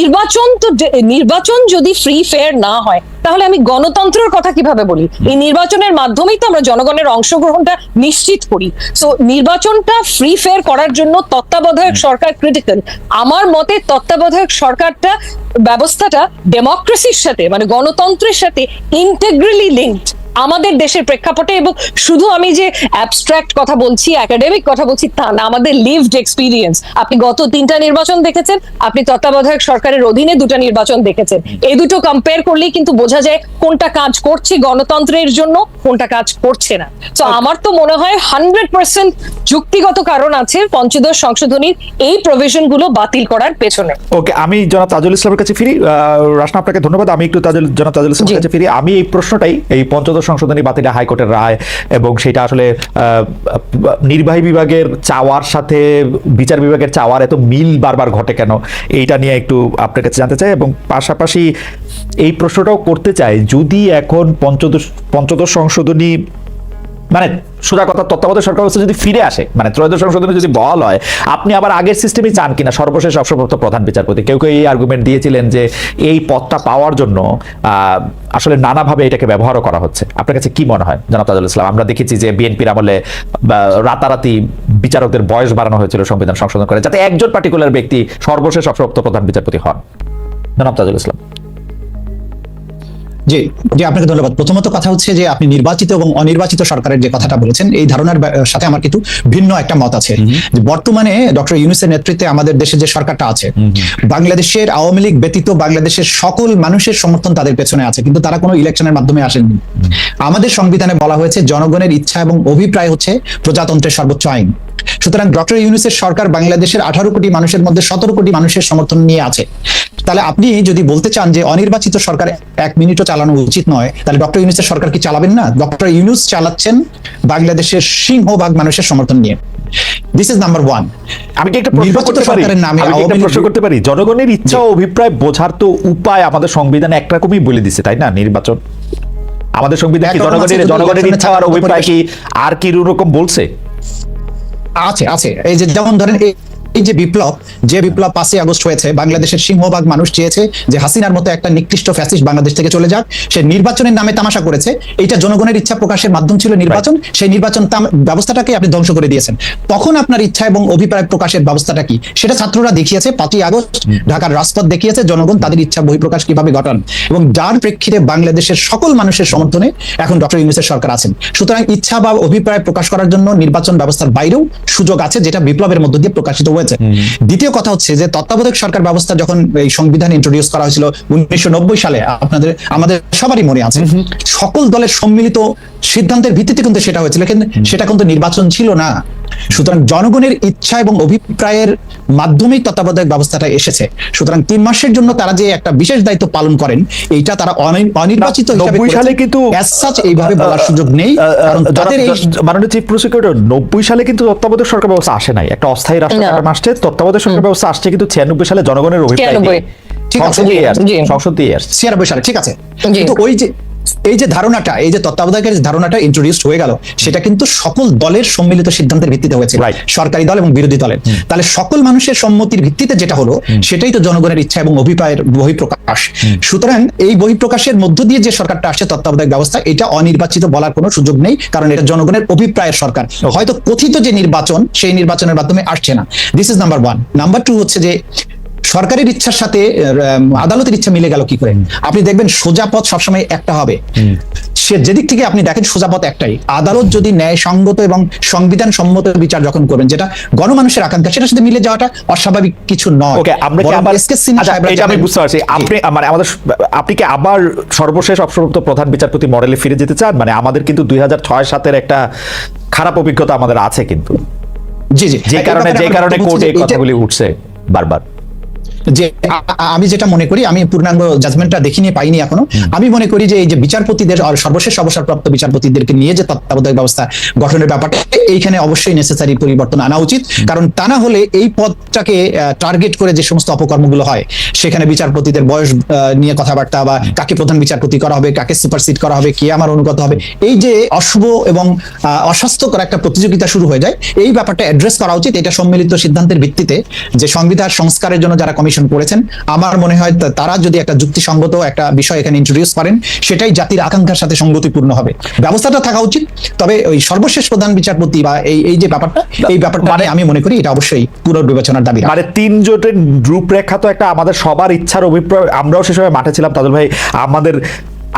নির্বাচন তো নির্বাচন যদি ফ্রি ফেয়ার না হয় তাহলে আমি গণতন্ত্রের কথা কীভাবে বলি? এই নির্বাচনের মাধ্যমেই তো আমরা জনগণের অংশগ্রহণটা নিশ্চিত করি। সো নির্বাচনটা ফ্রি ফেয়ার করার জন্য তত্ত্বাবধায়ক সরকার ক্রিটিক্যাল আমার মতে তত্ত্বাবধায়ক সরকারটা ব্যবস্থাটা ডেমোক্রেসির সাথে মানে গণতন্ত্রের সাথে ইন্টেগ্রালি লিঙ্কড আমাদের দেশের প্রেক্ষাপটে এবং শুধু আমি যে অ্যাবস্ট্রাক্ট কথা বলছি একাডেমিক কথা বলছি তা না আমাদের লিভড এক্সপিরিয়েন্স আপনি গত তিনটা নির্বাচন দেখেছেন আপনি তত্ত্বাবধায়ক সরকারের অধীনে দুটো নির্বাচন দেখেছেন। এই দুটো কম্পেয়ার করলেই কিন্তু বোঝা যায় কোনটা কাজ করছে গণতন্ত্রের জন্য কোনটা কাজ করছে না। তো আমার তো মনে হয় হান্ড্রেড পার্সেন্ট যুক্তিগত কারণ আছে পঞ্চদশ সংশোধনীর এই প্রভিশনগুলো বাতিল করার পেছনে। ওকে আমি জনাব তাজুল ইসলামের কাছে ফিরি। রাসনা আপনাকে ধন্যবাদ। আমি একটু তাজুল জনাব তাজুল ইসলামের কাছে ফিরি। আমি এই প্রশ্নটাই এই পঞ্চদশ সংশোধনী বাতিলে হাইকোর্টের রায় এবং সেটা আসলে নির্বাহী বিভাগের চাওয়ার সাথে বিচার বিভাগের চাওয়ার এত মিল বারবার ঘটে কেন? এইটা নিয়ে একটু আপনার কাছে জানতে চাই এবং পাশাপাশি এই প্রশ্নটাও করতে চাই, যদি এখন পঞ্চদশ পঞ্চদশ সংশোধনী মানে সোজা কথা তত্ত্বাবধায়ক সরকার ব্যবস্থা যদি ফিরে আসে মানে ত্রয়োদশ সংশোধনে যদি বল হয়, আপনি আবার আগের সিস্টেমে চান কিনা? সর্বশেষ অবসরপ্রাপ্ত প্রধান বিচারপতি, কেউ কেউ এই আর্গুমেন্ট দিয়েছিলেন যে এই পদটা পাওয়ার জন্য আসলে নানাভাবে এটাকে ব্যবহারও করা হচ্ছে। আপনার কাছে কি মনে হয়, জনাব তাজুল ইসলাম? আমরা দেখেছি যে বিএনপির আমলে রাতারাতি বিচারকদের বয়স বাড়ানো হয়েছিল সংবিধান সংশোধন করে, যাতে একজন পার্টিকুলার ব্যক্তি সর্বশেষ অবসরপ্রাপ্ত প্রধান বিচারপতি হন। জনাব তাজুল ইসলাম। জি জি আপনাকে ধন্যবাদ। প্রথমত কথা হচ্ছে যে আপনি নির্বাচিত এবং অনির্বাচিত সরকারের যে কথাটা বলেছেন এই ধারণার সাথে আমার কিন্তু ভিন্ন একটা মত আছে। বর্তমানে ডক্টর ইউনুসের নেতৃত্বে আমাদের দেশে যে সরকারটা আছে বাংলাদেশের আওয়ামী লীগ ব্যতীত বাংলাদেশের সকল মানুষের সমর্থন তাদের পেছনে আছে কিন্তু তারা কোনো ইলেকশনের মাধ্যমে আসেননি। আমাদের সংবিধানে বলা হয়েছে জনগণের ইচ্ছা এবং অভিপ্রায় হচ্ছে প্রজাতন্ত্রের সর্বোচ্চ আইন। সুতরাং ডক্টর ইউনুসের সরকার বাংলাদেশের আঠারো কোটি মানুষের মধ্যে সতেরো কোটি মানুষের সমর্থন নিয়ে আছে। তাহলে আপনি যদি বলতে চান যে অনির্বাচিত সরকার এক মিনিটও চালানো উচিত নয় তাহলে ডক্টর ইউনুসের সরকার কি চালাবেন না? ডক্টর ইউনুস চালাচ্ছেন বাংলাদেশের সিংহভাগ মানুষের সমর্থন নিয়ে। দিস ইজ নাম্বার ওয়ান আমি কি একটা প্রশ্ন করতে পারি? আমি একটা প্রশ্ন করতে পারি? জনগণের ইচ্ছা ও অভিপ্রায় বোঝার তো উপায় আমাদের সংবিধানে একরকমই বলে দিছে তাই না? নির্বাচন। আমাদের সংবিধান কি জনগণের জনগণের ইচ্ছা আর অভিপ্রায় কি? আর কি রকম বলছে? আছে আছে। এই যে যেমন ধরেন এই যে বিপ্লব যে বিপ্লব পাঁচই আগস্ট হয়েছে বাংলাদেশের সিংহভাগ মানুষ চেয়েছে যে হাসিনার মতো একটা নিকৃষ্ট ফ্যাসিস্ট বাংলাদেশ থেকে চলে যাক। সে নির্বাচনের নামে তামাশা করেছে। এটা জনগণের ইচ্ছা প্রকাশের মাধ্যম ছিল নির্বাচন। সেই নির্বাচন ব্যবস্থাটাকে আপনি ধ্বংস করে দিয়েছেন। তখন আপনার ইচ্ছা এবং অভিপ্রায় প্রকাশের ব্যবস্থাটা কি? সেটা ছাত্ররা দেখিয়েছে পাঁচই আগস্ট। ঢাকার রাজপথ দেখিয়েছে জনগণ তাদের ইচ্ছা বহিঃপ্রকাশ কীভাবে ঘটান। এবং যার প্রেক্ষিতে বাংলাদেশের সকল মানুষের সমর্থনে এখন ডক্টর ইউনুসের সরকার আছেন। সুতরাং ইচ্ছা বা অভিপ্রায় প্রকাশ করার জন্য নির্বাচন ব্যবস্থার বাইরেও সুযোগ আছে যেটা বিপ্লবের মধ্য দিয়ে প্রকাশিত হয়েছে। দ্বিতীয় কথা হচ্ছে যে তত্ত্বাবধায়ক সরকার ব্যবস্থা যখন এই সংবিধান ইন্ট্রোডিউস করা হয়েছিল উনিশশো নব্বই সালে আপনাদের আমাদের সবারই মনে আছে। সকল দলের সম্মিলিত সিদ্ধান্তের ভিত্তিতে কিন্তু সেটা হয়েছিল। কিন্তু সেটা কিন্তু নির্বাচন ছিল না। সুতরাং জনগণের ইচ্ছা এবং অভিপ্রায়ের মাধ্যমেই তত্ত্বাবধায়ক ব্যবস্থাটা এসেছে। সুতরাং তিন মাসের জন্য তারা যে একটা বিশেষ দায়িত্ব পালন করেন এইটা তারা অনির্বাচিত হিসাবে 90 সালে কিন্তু এইভাবে বলার সুযোগ নেই কারণ তাদের এই মাননীয় চিফ প্রসিকিউটর নব্বই সালে কিন্তু তত্ত্বাবধায়ক সরকার ব্যবস্থা আসে নাই। একটা অস্থায়ী রাষ্ট্র আসছে তত্ত্বাবধায়ক সরকার ব্যবস্থা আসছে কিন্তু ছিয়ানব্বই সালে জনগণের অভিপ্রায় 96 ঠিক আছে, সংসদ দিয়ে আসছে, জি। সংসদ দিয়ে আসছে। ছিয়ানব্বই সালে ঠিক আছে। কিন্তু ওই যে এই যে ধারণাটা এই যে তত্ত্বাবধায়কের ধারণাটা ইন্ট্রোডিউসড হয়ে গেল সেটা কিন্তু সকল দলের সম্মিলিত সিদ্ধান্তের ভিত্তিতে হয়েছে সরকারি দল এবং বিরোধী দলের। তাহলে সকল মানুষের সম্মতির ভিত্তিতে যেটা হলো সেটাই তো জনগণের ইচ্ছা এবং অভিপ্রায়ের বহিঃপ্রকাশ। সুতরাং এই বহিঃপ্রকাশের মধ্য দিয়ে যে সরকারটা আসছে তত্ত্বাবধায়ক ব্যবস্থা এটা অনির্বাচিত বলার কোনো সুযোগ নেই কারণ এটা জনগণের অভিপ্রায়ের সরকার। হয়তো কথিত যে নির্বাচন সেই নির্বাচনের মাধ্যমে আসছে না। This is number one number two হচ্ছে যে সরকারের ইচ্ছার সাথে আদালতের ইচ্ছা মিলে গেল কি করে? আপনি দেখবেন সোজা পথ সবসময় একটা হবে। সে যেদিক থেকে আপনি দেখেন সোজা পথ একটাই। আদালত যদি ন্যায়সঙ্গত এবং সংবিধান সম্মত বিচার যখন করবেন যেটা গণমানুষের আকাঙ্ক্ষা সেটার সাথে মিলে যাওয়াটা অস্বাভাবিক কিছু নয়। ওকে আমরা কি আবার সিনহা আচ্ছা, এটা আমি বুঝতে পারছি আপনি মানে আমাদের আপনি কি আবার সর্বশেষ অবসরপ্রাপ্ত প্রধান বিচারপতি মডেলে ফিরে যেতে চান? মানে আমাদের কিন্তু দুই হাজার ছয় সাতের একটা খারাপ অভিজ্ঞতা আমাদের আছে কিন্তু। জি জি। যে কারণে যে কারণে কোর্টে কথাগুলি উঠছে বারবার। যে আমি যেটা মনে করি আমি পূর্ণাঙ্গ জাজমেন্টটা দেখিনি পাইনি এখনও। আমি মনে করি যে এই যে বিচারপতিদের সর্বশেষ অবসরপ্রাপ্ত বিচারপতিদেরকে নিয়ে যে তত্ত্বাবধায়ক ব্যবস্থা গঠনের ব্যাপারটা এইখানে অবশ্যই নেসেসারি পরিবর্তন আনা উচিত। কারণ তা না হলে এই পদটাকে টার্গেট করে যে সমস্ত অপকর্মগুলো হয় সেখানে বিচারপতিদের বয়স নিয়ে কথাবার্তা বা কাকে প্রধান বিচারপতি করা হবে কাকে সুপারসিড করা হবে কে আমার অনুগত হবে এই যে অশুভ এবং অস্বাস্থ্যকর একটা প্রতিযোগিতা শুরু হয়ে যায় এই ব্যাপারটা অ্যাড্রেস করা উচিত। এটা সম্মিলিত সিদ্ধান্তের ভিত্তিতে যে সংবিধান সংস্কারের জন্য যারা কমিশন কমিশন করেছেন আমার মনে হয় তারা যদি একটা যুক্তিসঙ্গত একটা বিষয় এখানে ইন্ট্রোডিউস করেন সেটাই জাতির আকাঙ্ক্ষার সাথে সংগতিপূর্ণ হবে ব্যবস্থাটা থাকা উচিত তবে ওই সর্বশেষ প্রধান বিচারপতি বা এই এই যে ব্যাপারটা এই ব্যাপারটা মানে- আমি মনে করি এটা অবশ্যই পুনর্বিবেচনার দাবি। মানে তিন জোটের রূপরেখা তো একটা আমাদের সবার ইচ্ছার অভিপ্রায় আমরাও সে সময় মাঠে ছিলাম তাদের ভাই আমাদের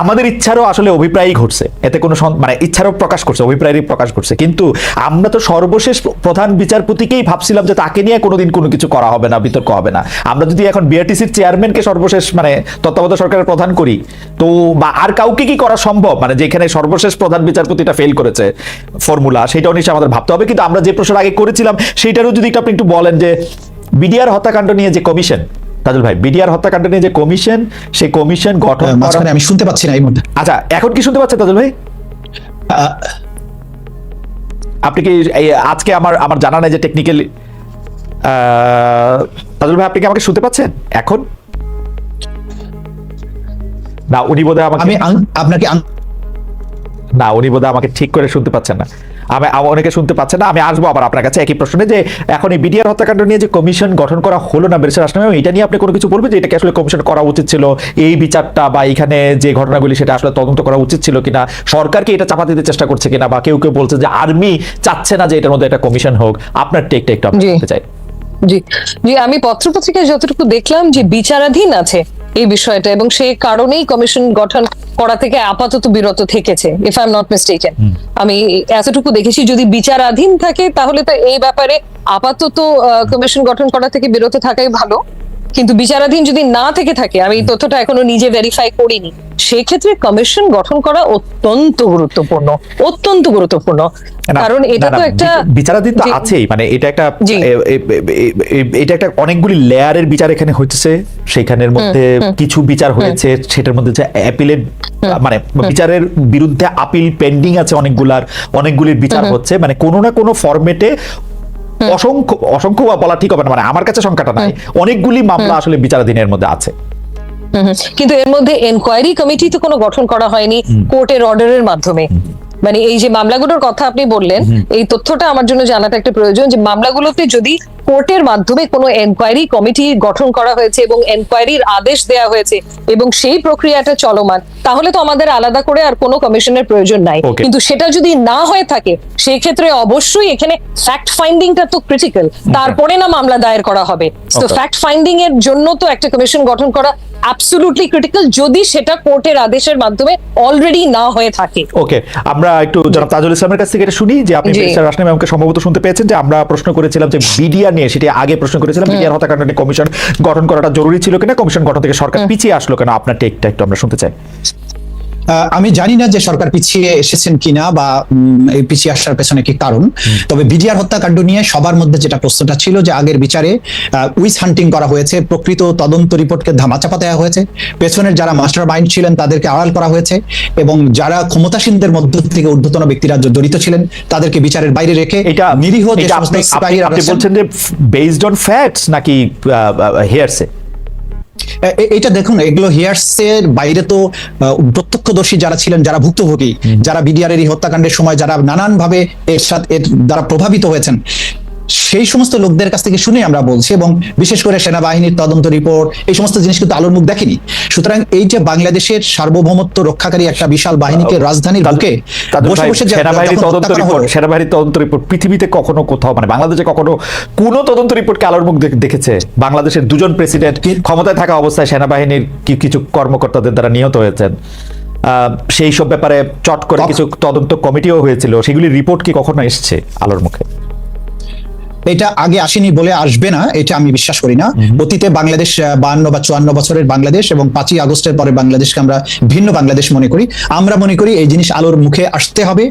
আমাদের ইচ্ছারও আসলে অভিপ্রায়ই ঘটছে। এতে কোনো মানে ইচ্ছারও প্রকাশ করছে, অভিপ্রায়েরই প্রকাশ করছে কিন্তু আমরা তো সর্বশেষ প্রধান বিচারপতিকেই ভাবছিলাম যে তাকে নিয়ে কোনোদিন কোনো কিছু করা হবে না, বিতর্ক হবে না। আমরা যদি এখন বিআরটিসির চেয়ারম্যানকে সর্বশেষ মানে তত্ত্বাবধায়ক সরকারের প্রধান করি, তো বা আর কাউকে কি করা সম্ভব? মানে যেখানে সর্বশেষ প্রধান বিচারপতিটা ফেল করেছে ফর্মুলা সেটাও নিশ্চয়ই আমাদের ভাবতে হবে। কিন্তু আমরা যে প্রশ্ন আগে করেছিলাম সেইটারও যদি আপনি একটু বলেন যে বিডিআর হত্যাকাণ্ড নিয়ে যে কমিশন তাজুল ভাই বিডিআর হত্যাকাণ্ড নিয়ে যে কমিশন সেই কমিশন গঠন আমি শুনতে পাচ্ছি না এই মুহূর্তে। আচ্ছা এখন কি শুনতে পাচ্ছেন তাজুল ভাই? আপনি কি আজকে আমার আমার জানা নেই যে টেকনিক্যালি তাজুল ভাই আপনি কি আমাকে শুনতে পাচ্ছেন এখন? না উনি বোধহয় আমাকে আমি আপনাকে না উনি বোধহয় আমাকে ঠিক করে শুনতে পাচ্ছেন না। আমি অনেকে শুনতে পাচ্ছেন না আমি আসব আবার আপনার কাছে একই প্রশ্নে যে এখন এই বিডিআর হত্যাকাণ্ড নিয়ে যে কমিশন গঠন করা হলো না বেরসের আসলে এটা নিয়ে আপনি কোনো কিছু বলবেন যে এটাকে আসলে কমিশন করা উচিত ছিল এই বিচারটা বা এখানে যে ঘটনাগুলি সেটা আসলে তদন্ত করা উচিত ছিল কিনা সরকারকে এটা চাপা দিতে চেষ্টা করছে কিনা বা কেউ কেউ বলছে যে আর্মি চাচ্ছে না যে এটার মধ্যে একটা কমিশন হোক আপনার টেকটা একটু জি। চাই জি জি আমি পত্রপত্রিকায় যতটুকু দেখলাম যে বিচারাধীন আছে এই বিষয়টা এবং সেই কারণেই কমিশন গঠন করা থেকে আপাতত বিরত থেকেছে if I am not mistaken আমি এতটুকু দেখেছি যদি বিচারাধীন থাকে তাহলে তো এই ব্যাপারে আপাতত কমিশন গঠন করা থেকে বিরত থাকাই ভালো। কিন্তু বিচারাধীন যদি না থেকে থাকে আমি তথ্যটা এখনও নিজে ভেরিফাই করিনি সেক্ষেত্রে কমিশন গঠন করা অত্যন্ত গুরুত্বপূর্ণ অত্যন্ত গুরুত্বপূর্ণ। কারণ এটা তো একটা বিচারাধীন তো আছেই মানে এটা একটা এটা একটা অনেকগুলি লেয়ারের বিচার এখানে হচ্ছে সেখানের মধ্যে কিছু বিচার হয়েছে সেটার মধ্যে যে অ্যাপিলের মানে বিচারের বিরুদ্ধে আপিল পেন্ডিং আছে অনেকগুলার অনেকগুলির বিচার হচ্ছে মানে কোনো না কোনো ফরম্যাটে অসংখ্য অসংখ্য বলা ঠিক হবে না মানে আমার কাছে সংখ্যাটা নাই। অনেকগুলি মামলা আসলে বিচারাধীনের মধ্যে আছে। কিন্তু এর মধ্যে এনকোয়ারি কমিটি তো কোনো গঠন করা হয়নি কোর্টের অর্ডারের মাধ্যমে। মানে এই যে মামলাগুলোর কথা আপনি বললেন এই তথ্যটা আমার জন্য জানাটা একটা প্রয়োজন যে মামলাগুলোতে যদি কোর্টের মাধ্যমে কোনো এনকোয়ারি কমিটি গঠন করা হয়েছে এবং এনকোয়ারির আদেশ দেওয়া হয়েছে এবং সেই প্রক্রিয়াটা চলমান তাহলে তো আমাদের আলাদা করে আর কোনো কমিশনের প্রয়োজন নাই। কিন্তু সেটা যদি না হয়ে থাকে সেই ক্ষেত্রে অবশ্যই এখানে ফ্যাক্ট ফাইন্ডিংটা তো ক্রিটিক্যাল তারপরে না মামলা দায়ের করা হবে। তো ফ্যাক্ট ফাইন্ডিং এর জন্য তো একটা কমিশন গঠন করা অ্যাবসলুটলি ক্রিটিক্যাল যদি সেটা কোর্টের আদেশের মাধ্যমে অলরেডি না হয়ে থাকে। ওকে আমরা একটু জনাব তাজুল ইসলামের কাছ থেকে এটা শুনি যে আপনি মিস্টার রাসনা ম্যামকে সম্ভবত শুনতে পেয়েছেন যে আমরা প্রশ্ন করেছিলাম যে বিডিআর নিয়ে সেটি আগে প্রশ্ন করেছিলাম বিডিআর হত্যাকাণ্ড নিয়ে কমিশন গঠন করাটা জরুরি ছিল কিনা কমিশন গঠন থেকে সরকার পিছিয়ে আসলো কেন আপনার টেকটা একটু আমরা শুনতে চাই। আমি জানি না যে সরকার পিছিয়ে এসেছেন কিনা বা এই পিছিয়ে আসার পেছনে কি কারণ। তবে বিডিআর হত্যাকাণ্ড নিয়ে সবার মধ্যে যেটা প্রশ্নটা ছিল যে আগের বিচারে উইস হান্টিং করা হয়েছে প্রকৃত তদন্ত রিপোর্টকে ধামাচাপা দেওয়া হয়েছে। পেছনের যারা মাস্টার মাইন্ড ছিলেন তাদেরকে আড়াল করা হয়েছে এবং যারা ক্ষমতাসীনদের মধ্য থেকে ঊর্ধ্বতন ব্যক্তিরা জড়িত ছিলেন তাদেরকে বিচারের বাইরে রেখে এটা নিরীহ যে আপনি- বলছেন যে বেসড অন ফ্যাক্টস নাকি হেয়ারসে এটা দেখুন এগুলো হিয়ার্সের বাইরে তো প্রত্যক্ষদর্শী যারা ছিলেন যারা ভুক্তভোগী যারা বিডিআর এর হত্যাকাণ্ডের সময় যারা নানানভাবে এর সাথে এর দ্বারা প্রভাবিত হয়েছেন সেই সমস্ত লোকদের কাছ থেকে শুনে আমরা বলছি এবং বিশেষ করে সেনাবাহিনীর তদন্ত রিপোর্ট এই সমস্ত জিনিস কিন্তু আলোর মুখ দেখেনি। সুতরাং এই যে বাংলাদেশের সার্বভৌমত্ব রক্ষাকারী একটা বিশাল বাহিনীকে রাজধানীর বুকে সেনাবাহিনীর তদন্ত রিপোর্ট সেনাবাহিনীর তদন্ত রিপোর্ট পৃথিবীতে কখনো কোথাও মানে বাংলাদেশে কখনো কোনো তদন্ত রিপোর্টকে আলোর মুখ দেখেছে? বাংলাদেশের দুজন প্রেসিডেন্ট কি- ক্ষমতায় থাকা অবস্থায় সেনাবাহিনীর কি- কিছু কর্মকর্তাদের দ্বারা নিহত হয়েছেন? আহ, সেই সব ব্যাপারে চট করে কিছু তদন্ত কমিটিও হয়েছিল সেগুলির রিপোর্ট কি কখনো এসছে আলোর মুখে? এটা আগে আসেনি বলে আসবে না এটা আমি বিশ্বাস করি না। অতীতে বাংলাদেশ বান্ন বা চুয়ান্ন বছরের বাংলাদেশ এবং পাঁচই আগস্টের পরে বাংলাদেশকে আমরা ভিন্ন বাংলাদেশ মনে করি। আমরা মনে করি এই জিনিস আলোর মুখে আসতে হবে।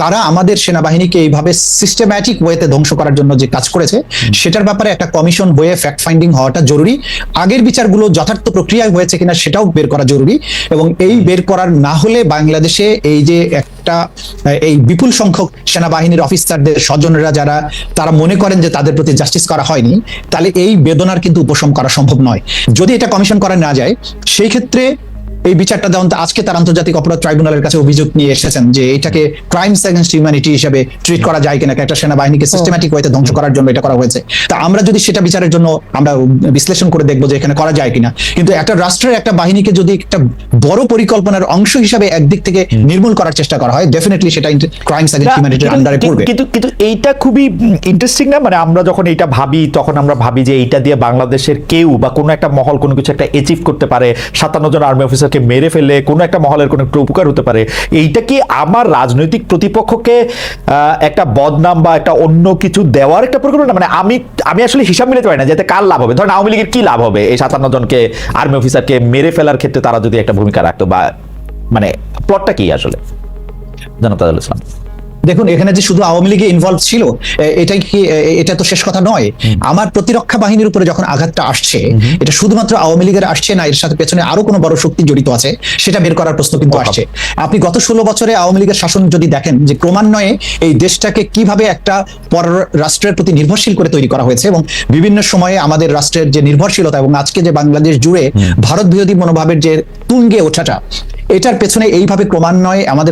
কারা আমাদের সেনাবাহিনীকে এইভাবে সিস্টেম্যাটিক ওয়েতে ধ্বংস করার জন্য যে কাজ করেছে সেটার ব্যাপারে একটা কমিশন হয়ে ফ্যাক্ট ফাইন্ডিং হওয়াটা জরুরি। আগের বিচারগুলো যথার্থ প্রক্রিয়ায় হয়েছে কিনা সেটাও বের করা জরুরি এবং এই বের করার না হলে বাংলাদেশে এই যে একটা এই বিপুল সংখ্যক সেনাবাহিনীর অফিসারদের স্বজনরা যারা তারা মনে করেন যে তাদের প্রতি জাস্টিস করা হয়নি, তাহলে এই বেদনার কিন্তু উপশম করা সম্ভব নয়। যদি এটা কমিশন করা না যায়, সেই ক্ষেত্রে এই বিচারটা যেমন আজকে তার আন্তর্জাতিক অপরাধ ট্রাইব্যুনালের কাছে অভিযোগ নিয়ে এসেছেন যে এটাকে ক্রাইমস এগেনস্ট হিউম্যানিটি হিসেবে ট্রিট করা যায় কিনা একটা সেনাবাহিনীকে সিস্টেম্যাটিক ওয়েতে ধ্বংস করার জন্য এটা করা হয়েছে। তা আমরা যদি সেটা বিচারের জন্য আমরা বিশ্লেষণ করে দেখব যে এখানে করা যায় কিনা। কিন্তু একটা রাষ্ট্রের একটা বাহিনীকে যদি একটা বড় পরিকল্পনার অংশ হিসাবে একদিক থেকে নির্মূল করার চেষ্টা করা হয় ডেফিনেটলি সেটা ক্রাইমস এগেনস্ট হিউম্যানিটির আন্ডারে পড়বে। কিন্তু কিন্তু এইটা খুবই ইন্টারেস্টিং না? মানে আমরা যখন এটা ভাবি তখন আমরা ভাবি যে এইটা দিয়ে বাংলাদেশের কেউ বা কোনো একটা মহল কোনো কিছু একটা অ্যাচিভ করতে পারে। সাতান্ন জন আর্মি অফিসারকে মেরে ফেলে কোনো একটা মহলের কোনো একটা উপকার হতে পারে, এইটা কি আমার রাজনৈতিক প্রতিপক্ষকে একটা বদনাম বা একটা অন্য কিছু দেওয়ার একটা পরিকল্পনা মানে আমি আমি আসলে হিসাব মিলাতে পারি না যাতে কার লাভ হবে। ধরেন আওয়ামী লীগের কি লাভ হবে? এই সাতান্ন জনকে আর্মি অফিসারকে মেরে ফেলার ক্ষেত্রে তারা যদি একটা ভূমিকা রাখতো বা মানে প্লটটা কি আসলে? জনতা ইসলাম। দেখুন এখানে যে শুধু আওয়ামী লীগে ইনভলভ ছিল এটাই কি এটা তো শেষ কথা নয়। আমার প্রতিরক্ষা বাহিনীর উপরে যখন আঘাতটা আসছে এটা শুধুমাত্র আওয়ামী লীগের আসছে না এর সাথে পেছনে আরও কোনো বড় শক্তি জড়িত আছে সেটা বের করার প্রশ্ন কিন্তু আসছে। আপনি গত ষোলো বছরে আওয়ামী লীগের শাসন যদি দেখেন যে ক্রমান্বয়ে এই দেশটাকে কীভাবে একটা পর রাষ্ট্রের প্রতি নির্ভরশীল করে তৈরি করা হয়েছে এবং বিভিন্ন সময়ে আমাদের রাষ্ট্রের যে নির্ভরশীলতা এবং আজকে যে বাংলাদেশ জুড়ে ভারত বিরোধী মনোভাবের যে তুঙ্গে ওঠাটা এটার পেছনে এইভাবে ক্রমান্বয়ে আমাদের